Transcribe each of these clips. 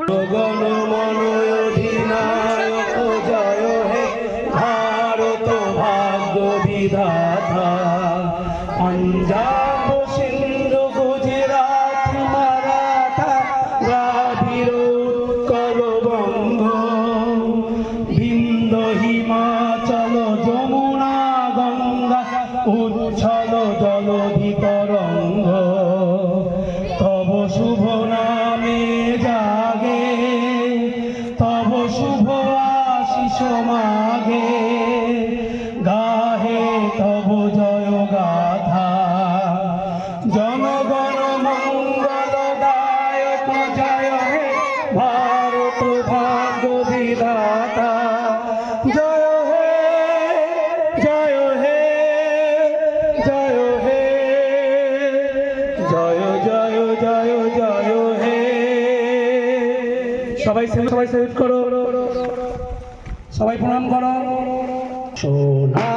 গগন মনয় অধিনায়ক জয় হে ভারত ভাগ্য বিধাতা পঞ্জাব তরঙ্গ। তব শুভ নামে জাগে তব শুভ আশিস মাগে। সবাই সবাই সেলুট করো। সবাই প্রণাম করো। সোনা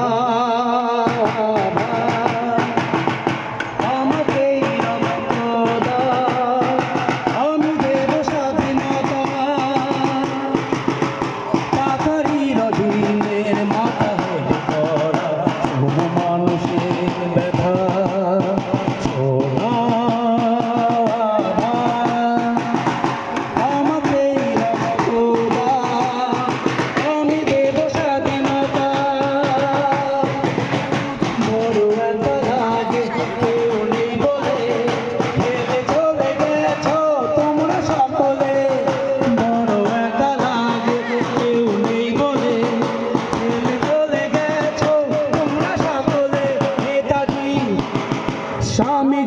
স্বামী